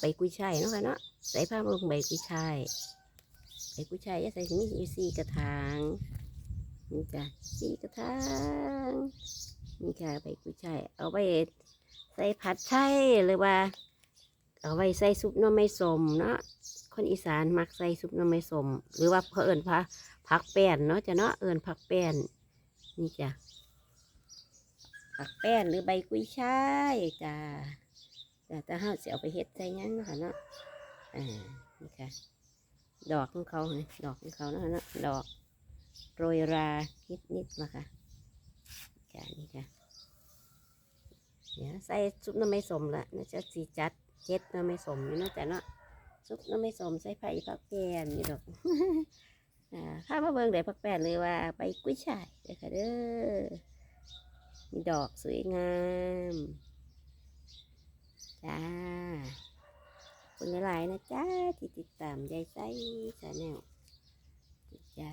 ใบกุยช่ายเนาะค่ะเนาะใส่ผ้าลงใบกุยช่ายใบกุยช่ายจะใส่ถึงนี่อยู่สี่กระถางนี่จ้ะสี่กระถางนี่ค่ะใบกุยช่ายเอาไปใส่ผัดไช่หรือว่า เอาไว้ใส่ซุปน้ำไม่สมเนาะคนอีสานมักใส่ซุปน้ำไม่สม หรือว่าเพอเอิญพักผักแป้นเนาะจ้ะเนาะเอิญผักแป้นนี่จ้ะผักแป้นหรือใบกุยช่ายจ้ะ แต่ถ้าเฮาสิเอาไปเฮ็ดใส่ยังนะค่ะเนาะอ่านี่ค่ะ ดอกของเขาเนี่ยดอกของเขาเนาะเนาะดอกโรยรานิดนิดๆมาค่ะจ้ะนี่ค่ะเดี๋ยวใส่ซุปน้ำไม่สมละน่าจะสีจัดเจ็ดน้ำไม่สมอยู่นะจ้ะเนาะซุปน้ำไม่สมใส่ไผ่ผักแป้นนี่ดอกอ่าถ้ามาเบิ่งได้ผักแป้นเลยว่า ไปกุ้ยช่ายเด้อค่ะเด้อมีดอกสวยงาม จ้าคุณหลายนะจ้าที่ติดตามยายไส้ชาแนลจ้า